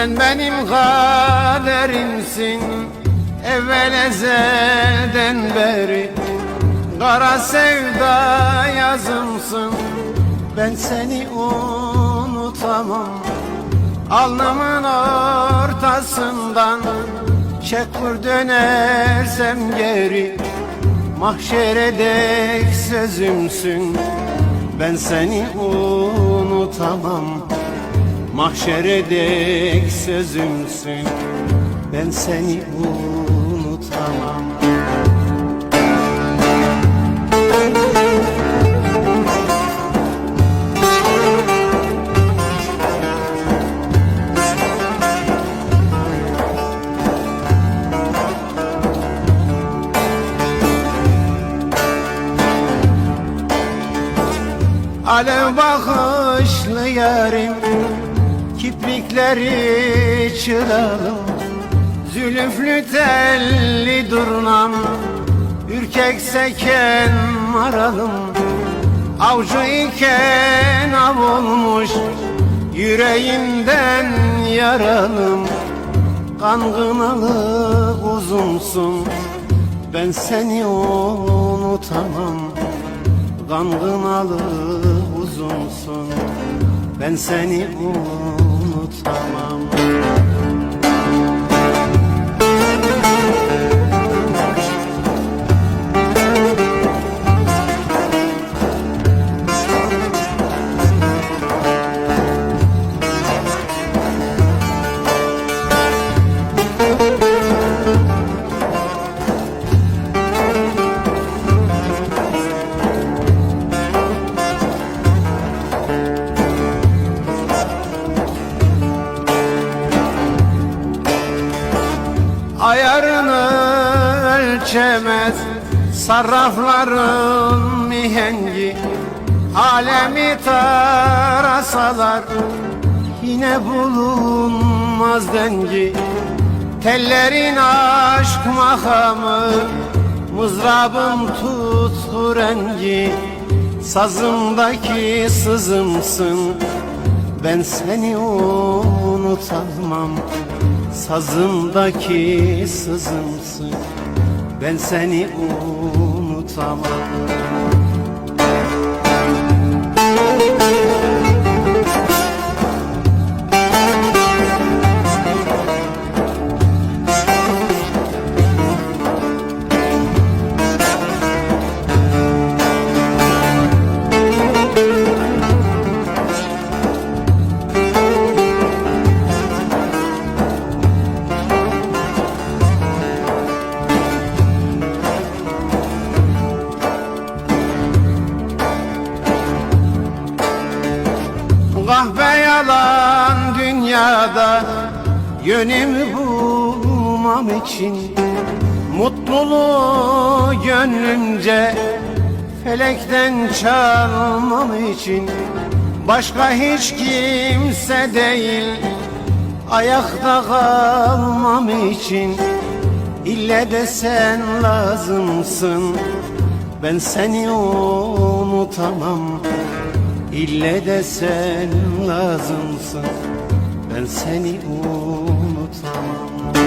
Sen benim kaderimsin. Evvel ezelden beri Kara sevda yazımsın. Ben seni unutamam. Alnımın ortasından Çek vur dönersem geri Mahşere dek sözümsün. Ben seni unutamam Mahşere dek sözümsün Ben seni unutamam. Alev bakışlı yarim Kiprikleri çıralım. Zülüflü telli durnam Ürkek seken maralım. Avcı iken av olmuş Yüreğimden yaralım. Kangınalı uzunsun Ben seni unutamam. Kangınalı uzunsun Ben seni unutamam umutlamam Ayarını ölçemez. Sarrafların mihengi Alemi tarasalar. Yine bulunmaz dengi. Tellerin aşk makamı Mızrabın tutku rengi. Sazımdaki sızımsın Ben seni unutamam Sazımdaki sızımsın. Ben seni unutamam Kahve yalan dünyada Yönümü bulmam için. Mutluluğu gönlümce Felekten çalmam için. Başka hiç kimse değil Ayakta kalmam için. İlle de sen lazımsın Ben seni unutamam İlle de sen lazımsın. Ben seni unutamam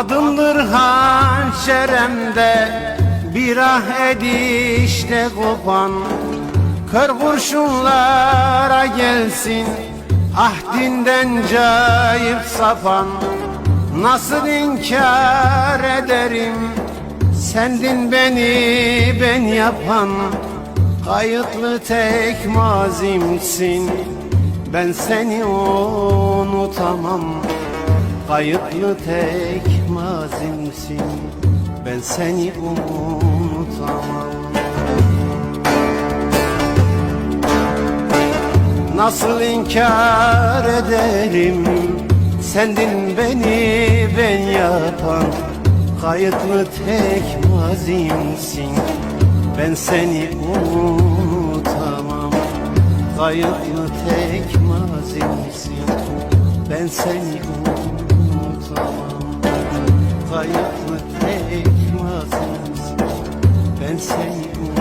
Adımdır hançeremde Bir ah edişte kopan. Kör kurşunlara gelsin Ahdinden cayıp sapan. Nasıl inkar ederim Sendin beni ben yapan. Kayıtlı tek mazimsin Ben seni unutamam. Kayıtlı tek mazimsin Ben seni unutamam. Nasıl inkar ederim Sendin beni ben yapan Kayıtlı tek mazimsin Ben seni unutamam. Kayıtlı tek mazimsin Ben seni unutamam Kayıtlı tek mazimsin Ben seni